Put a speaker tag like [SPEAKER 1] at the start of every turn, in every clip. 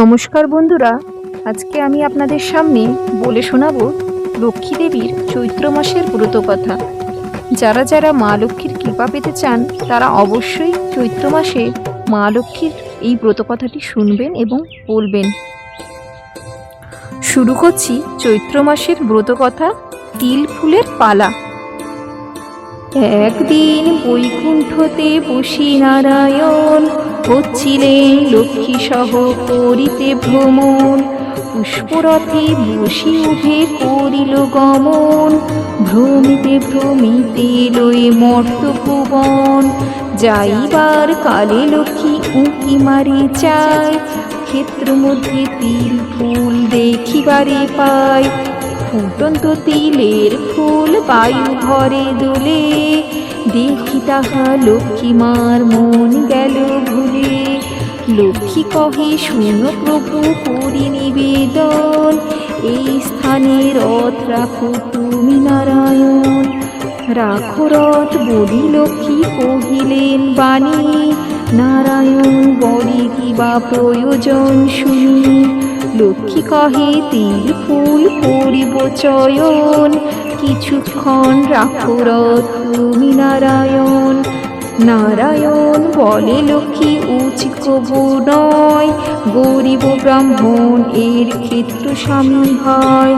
[SPEAKER 1] নমস্কার বন্ধুরা, আজকে আমি আপনাদের সামনে বলে শোনাব লক্ষ্মী দেবীর চৈত্র মাসের ব্রত কথা। যারা যারা মা লক্ষ্মীর কৃপা পেতে চান, তারা অবশ্যই চৈত্র মাসে মা লক্ষ্মীর এই ব্রত কথাটি শুনবেন এবং বলবেন। শুরু করছি চৈত্র মাসের ব্রত কথা, তিল ফুলের পালা। একদিন বৈকুণ্ঠতে বসি নারায়ণ হচ্ছিলেন লক্ষ্মী সহ করিতে ভ্রমণ। পুষ্পরথে বসি উঠে করিল গমন, ভ্রমিতে ভ্রমিতে লয়ে মর্ত ভুবন। যাইবার কালে লক্ষ্মী উঁকি মারি চায়, ক্ষেত্র মধ্যে তিল ফুল দেখিবারে পায়। ফুটন্ত তিলের ফুল বায়ু ঘরে দোলে। দেখি তাহা লক্ষ্মী মার মন গেল ভুলে। লক্ষ্মী কহে শূন্য প্রভু, করি নিবেদন। এই স্থানে রথ রাখো তুমি নারায়ণ। রাখো রথ, বলি লক্ষ্মী কহিলেন বাণী। নারায়ণ, বলে কিবা প্রয়োজন শুনি। লক্ষ্মী কহে তিল ফুল করিব চয়ন। কিছুক্ষণ রাখো তুমি নারায়ণ। নারায়ণ বলে লক্ষ্মী, উচিত কবু নয়। গরিব ব্রাহ্মণ, এর ক্ষেত্র স্বামী হয়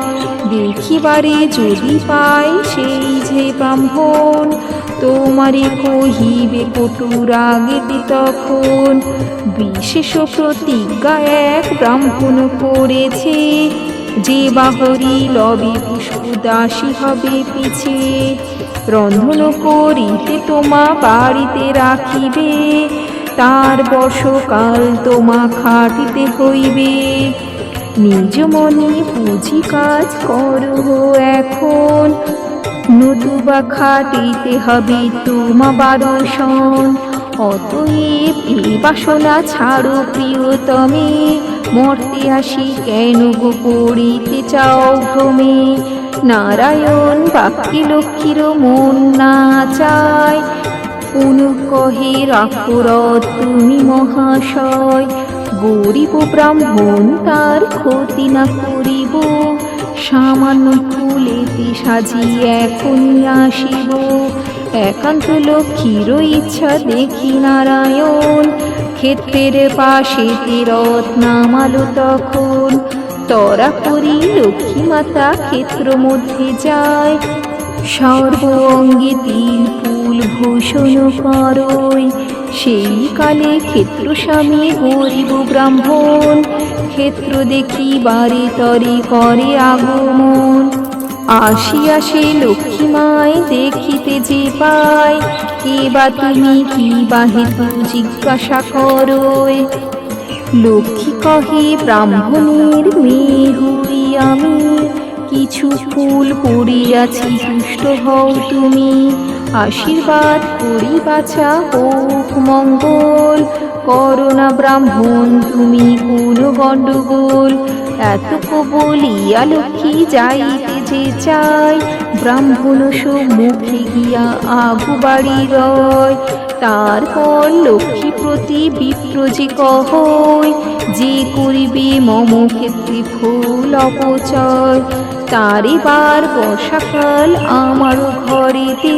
[SPEAKER 1] দেখিবারে যদি পাই সেই যে ব্রাহ্মণ তোমারে কহিবে কটুর আগেতে তখন। বিশেষ প্রতিজ্ঞা এক ব্রাহ্মণ করেছে, যে বাহরি লবে দাসী হবে পিছে। রন্ধন করিতে তোমা বাড়িতে রাখিবে, তার বর্ষকাল তোমা খাটিতে হইবে। নিজ মনে পুঁজি কাজ করো এখন নতুবা খাটিতে হবে তোমা বারোশন অতএব এই বাসনা ছাড়ো প্রিয়তমে। মরতে আসি কেন গো পড়িতে চাও ভ্রমে? নারায়ণ বাক্যে লক্ষ্মীর মন না চায়। অনুকহে রাখো রথ তুমি মহাশয়। গরিব ব্রাহ্মণ, তার ক্ষতি না করিব। সামান্য ফুলেতে সাজিয়ে এখনই আসিব। একান্ত লক্ষ্মীর ইচ্ছা দেখি নারায়ণ। ক্ষেত্রের পাশে রথ নামালো তখন। তরা করি লক্ষ্মী মাতা ক্ষেত্র মধ্যে যায়। সর্ব অঙ্গে তিল ফুল ভূষণ করই। সেই কালে ক্ষেত্র স্বামী গরিব ব্রাহ্মণ, ক্ষেত্র দেখি বাড়ি তরে করে আগমন। আসি আসে লক্ষ্মী মায় দেখিতে যে পায়, কে বা তুমি কি বা জিজ্ঞাসা করোয় লক্ষ্মী কহে, ব্রাহ্মণের মেয়ে হই আমি। কিছু ফুল পড়িয়াছি তুষ্ট হও তুমি। আশীর্বাদ করি, বাছা হোক মঙ্গল। করোনা ব্রাহ্মণ, তুমি কোন গণ্ডগোল। এতক বলিয়া লক্ষ্মী যাইতে যে চাই, ব্রাহ্মণ মুখে গিয়া আগু বাড়ি রয়। তারপর লক্ষ্মী প্রতি বিপ্র যে কহয় যে করিবে মম ক্ষেত্রে ফুল অপচয়। তার এবার বর্ষাকাল আমারও ঘরেতে,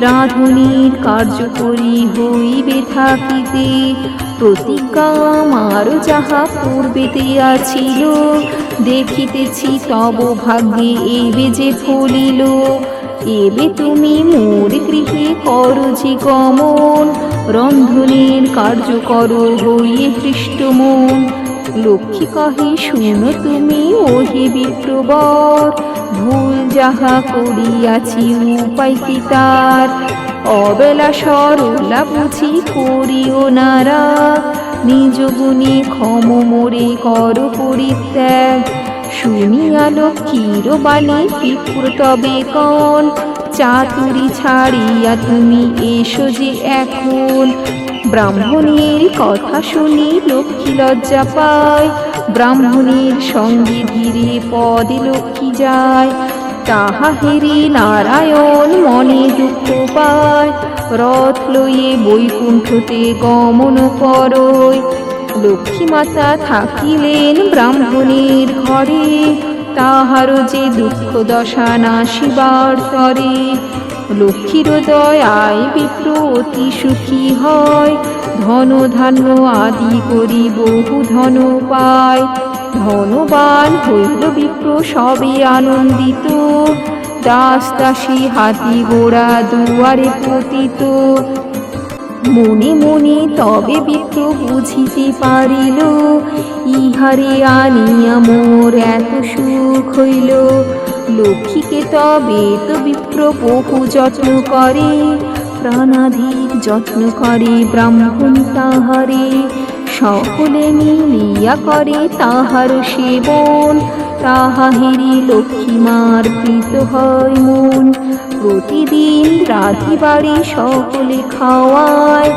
[SPEAKER 1] রাধুনির কার্যকরী হইবে থাকিতে। প্রতিজ্ঞা আমারও যাহা পূর্বেতে আছিল, দেখিতেছি তব ভাগ্যে এবে যে ফলিল। এবে তুমি মোর গৃহে করো যে গমন রন্ধনের কার্য করো হইয়ে হৃষ্টমন লক্ষ্মী কহে, শুনো তুমি, ওহে বিপ্রবর, ভুল যাহা করিয়াছি উপায় কি তার? অবেলা সরলা বুঝি করিও নারা, নিজ গুণে ক্ষম মোরে কর পরিত্যাগ। শুনিয়া লক্ষ্মীর বাণী বিপ্র তবে কন চাতুরি ছাড়িয়া তুমি এসো যে এখন। ব্রাহ্মণের কথা শুনি লক্ষ্মী লজ্জা পায়। ব্রাহ্মণের সঙ্গে ধীরে পদে লক্ষ্মী যায়। তাহা হেরে নারায়ণ মনে দুঃখ পায়। রথ লইয়ে বৈকুণ্ঠতে গমন করয় লক্ষ্মী মাতা থাকিলেন ব্রাহ্মণের ঘরে। তাহারও যে দুঃখ দশা নাশিবার তরে লক্ষ্মীর দয়ায় বিপ্র অতি সুখী হয়। ধন ধান্য আদি করি বহু ধন পায়। ধনবান হইল বিপ্র সবে আনন্দিত। দাস দাসী হাতি গোড়া দুয়ারে পতিত। মনে মনে তবে বিপ্র বুঝিতে পারিল, ইহারে আনিয়া মোর এত সুখ হইল। লক্ষ্মীকে তবে তো বিপ্র বহু যত্ন করে, প্রাণাধিক যত্ন করে ব্রাহ্মণ তাহারে। সকলে মিলিয়া করে তাহার সেবন, তাহা হেরি লক্ষ্মীমার প্রীত হয় মন। প্রতিদিন রাধি বাড়ি সকলে খাওয়ায়।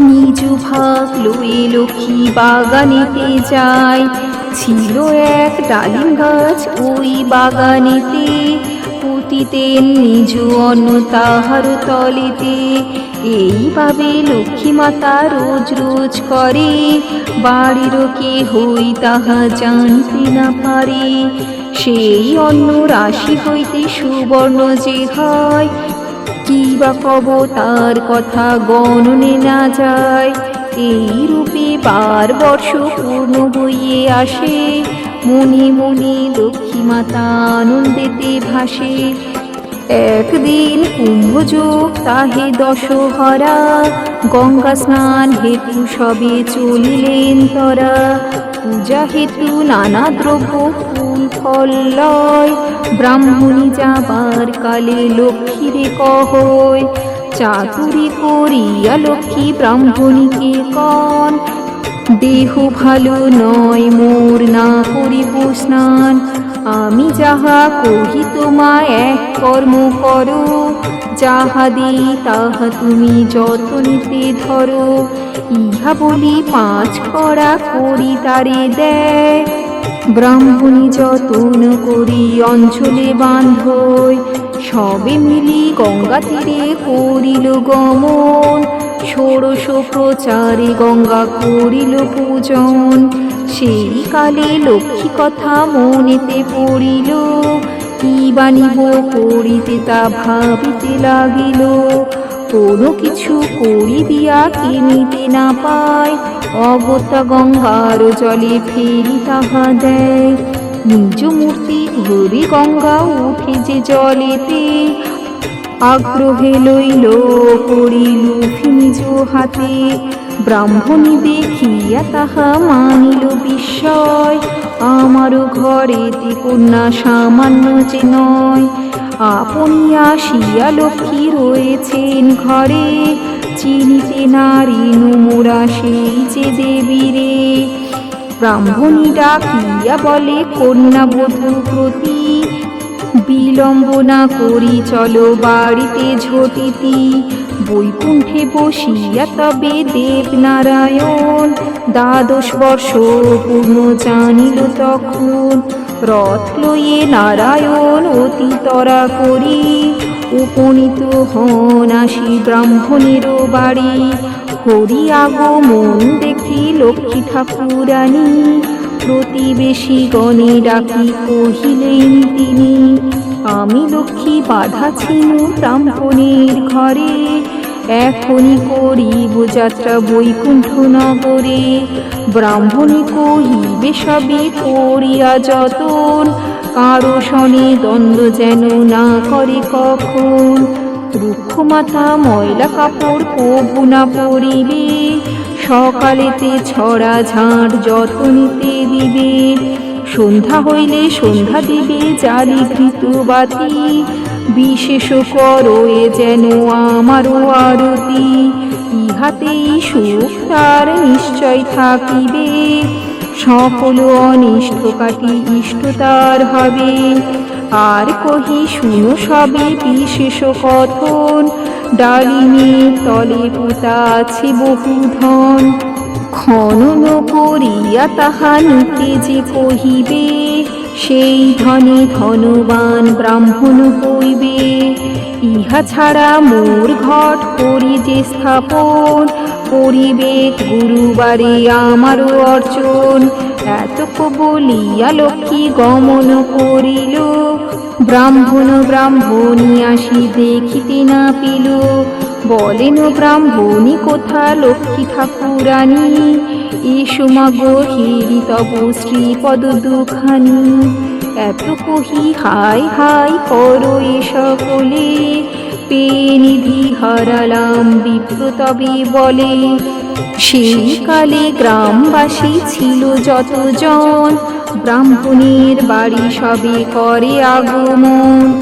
[SPEAKER 1] নিজ ভাগ লয়ে লক্ষ্মী বাগানেতে যায়। ছিল এক ডালিম গাছ ওই বাগানেতে। পুতিতেন নিজ অন্ন তাহার তলেতে। এইভাবে লক্ষ্মী মাতা রোজ রোজ করে। বাড়ির কে হই তাহা জানতে না পারে। সেই অন্ন রাশি হইতে সুবর্ণ যে হয়, কি বা কব তার কথা গণনে না যায়। এই রূপে বার বর্ষ পূর্ণ হইয়ে আসে, মনে মনে লক্ষ্মী মাতা আনন্দেতে ভাসে। একদিন কুম্ভযোগ তাহে দশহরা গঙ্গা স্নান হেতু সবে চলিলেন তরা। পূজা হেতু নানা দ্রব্য, ফুল, ফল, লয়। ব্রাহ্মণী যাবার কালে লক্ষ্মীরে কহয়, চাতুরি করিয়া লক্ষ্মী ব্রাহ্মণীকে কন। দেহ ভালো নয় মোর, না করিব স্নান। আমি যাহা কহি তোমায় এক কর্ম করো। যাহা দিই, তাহা তুমি যতনিতে ধরো। ইহা বলি পাঁচ করা করি তারে দেয়। ব্রাহ্মণী যতন করি, অঞ্চলে বান্ধই। সবে মিলি গঙ্গা তীরে করিল গমন। ষোড়শ প্রচারে গঙ্গা করিল পূজন। সেই কালে লক্ষ্মী কথা মনেতে পড়িল। কি বানিব করিতে তা ভাবিতে লাগিল। কোনো কিছু করি দিয়া কিনিতে না পায়। অগত্যা গঙ্গার জলে ফেরি তাহা দেয়। নিজ মূর্তি ধরে গঙ্গা উঠে যে জলেতে। আগ্রহে লইল করিল নিজ হাতে। ব্রাহ্মণী দেখিয়া তাহা মানিল বিস্ময়। আমারও ঘরেতে কন্যা সামান্য যে নয়। আপনি আসিয়া লক্ষ্মী রয়েছেন ঘরে। চিনিতে নারী নুমুরা সেই যে দেবীরে ব্রাহ্মণী ডাকিয়া বলে, কন্যা বধূ প্রতি বিলম্ব না করি, চলো বাড়িতে ঝটিতি। বৈকুণ্ঠে বসিয়া তবে দেবনারায়ণ। দ্বাদশ বর্ষ পূর্ণ জানিল তখন। রথ লইয়ে নারায়ণ অতি তরা করি। উপনীত হন আসি ব্রাহ্মণেরও বাড়ি। হরি আগমন দেখি লক্ষ্মী ঠাকুরানী। প্রতিবেশী গণে ডাকি কহিলেন তিনি, আমি লক্ষ্মী বাধা ছিল ব্রাহ্মণের ঘরে। এখনই করিব যাত্রা বৈকুণ্ঠ নগরে। ব্রাহ্মণী কহিবে সবে করিয়া যতন, কারও শনে দ্বন্দ্ব যেন না করে কখন। রুক্ষ মাথা ময়লা কাপড় কবু না পরিবে, সকালেতে ছড়া ঝাঁট যতনিতে দিবে। সন্ধ্যা হইলে সন্ধ্যা দিবে জারি ঘৃত বাতি বিশেষ করো এ যেন আমারও আরতি। ইহাতেই সুখ তার নিশ্চয় থাকিবে। সকল অনিষ্ট কাটি ইষ্ট তার হবে। আর কহি, শুনো সবে বিশেষ কথন। ডালিমে তলে পুতা আছে বহু ধন খনন করিয়া তাহা নিতে যে কহিবে। সেই ধনে ধনবান ব্রাহ্মণ হইবে। ইহা ছাড়া মোর ঘট করি যে স্থাপন করিবে গুরুবারে আমারও অর্চন। এতক বলিয়া লক্ষ্মী গমন করিল, ব্রাহ্মণ ব্রাহ্মণী আসি দেখিতে না পিল। বলেন ব্রাহ্মণী কোথা, লক্ষ্মী ঠাকুরানী? এসো মাগো হিরি তব শ্রীপদ দুখানি। এত কহি, হাই হাই, করো এ সকলে। পে নিধি হারালাম বিপ্র তবে বলে। সেই কালে গ্রামবাসী ছিল যতজন, ব্রাহ্মণের বাড়ি সবে করে আগমন।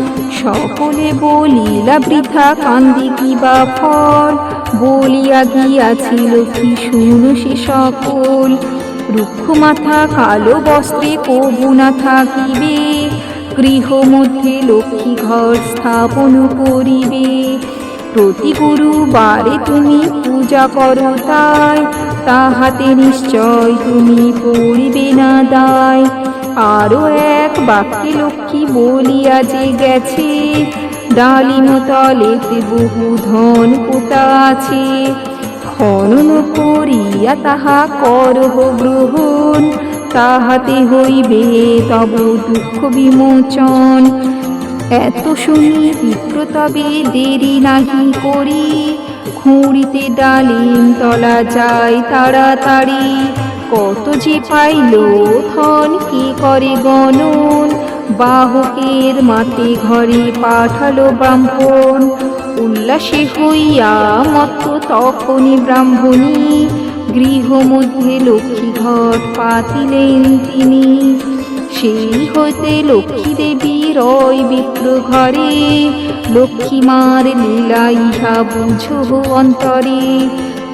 [SPEAKER 1] সকলে বলিলা, বৃথা কান্দি কি বা ফল? বলিয়া গিয়াছিল, কি শুনু সে সকল? রুক্ষ মাথা কালো বস্ত্রে কবু না থাকিবে, গৃহ মধ্যে লক্ষ্মী ঘর স্থাপন করিবে। প্রতি গুরুবারে তুমি পূজা করো তাই, তাহাতে নিশ্চয় তুমি পড়িবে না দায়। আরও এক বাক্যে লক্ষ্মী বলিয়া যে গেছে, ডালিম তলেতে বহু ধন পোতা আছে খনন করিয়া তাহা করহ গ্রহণ, তাহাতে হইবে তব দুঃখ বিমোচন। এত শুনি বিপ্র তবে দেরি নাহি করি, খুঁড়িতে ডালিম তলা যায় তাড়াতাড়ি। কত যে পাইল, ধন কি করে গণন? বাহকের মাঠে ঘরে পাঠালো ব্রাহ্মণ। উল্লাসে হইয়া মত তখনই ব্রাহ্মণী। গৃহ মধ্যে লক্ষ্মী ঘট পাতিলেন তিনি। সেই হইতে লক্ষ্মী দেবী রয় বিপ্র ঘরে। লক্ষ্মী মার লীলা ইহা বুঝো অন্তরে।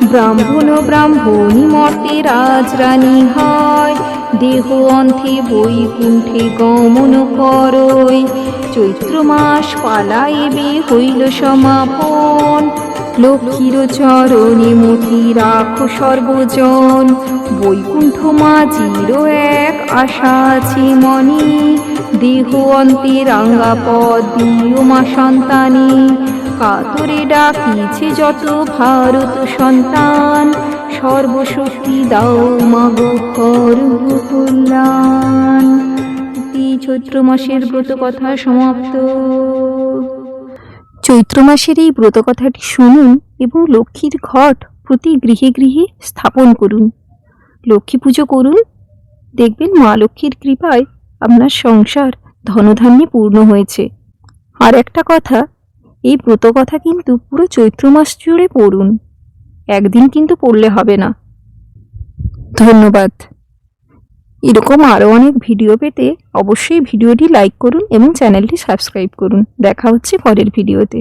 [SPEAKER 1] ব্রাহ্মণ ব্রাহ্মণী মতে রাজরানী হয়। দেহ অন্থে বৈকুণ্ঠে গমন করই। চৈত্র মাস পালাইবে হইল সমাপন। লক্ষ্মীর চরণে মতি রাখো সর্বজন। বৈকুণ্ঠ মাঝির এক আশা আছে মনে। দেহ অন্তে রাঙ্গা পদ দিও মা সন্তানী। কাতরে ডাকিছে যত ভারত সন্তান, সর্বশক্তি দাও মাগো কল্যাণ চৈত্র মাসের ব্রত কথা সমাপ্ত। চৈত্র মাসের এই ব্রত কথাটি শুনুন এবং লক্ষ্মীর ঘট প্রতি গৃহে গৃহে স্থাপন করুন। লক্ষ্মী পুজো করুন। দেখবেন মা লক্ষ্মীর কৃপায় আপনার সংসার ধনধান্যে পূর্ণ হয়েছে। আর একটা কথা এই ব্রত কথা কিন্তু পুরো চৈত্র মাস জুড়ে পড়ুন। একদিন কিন্তু পড়লে হবে না। ধন্যবাদ। এরকম আরও অনেক ভিডিও পেতে অবশ্যই ভিডিওটি লাইক করুন এবং চ্যানেলটি সাবস্ক্রাইব করুন। দেখা হচ্ছে পরের ভিডিওতে।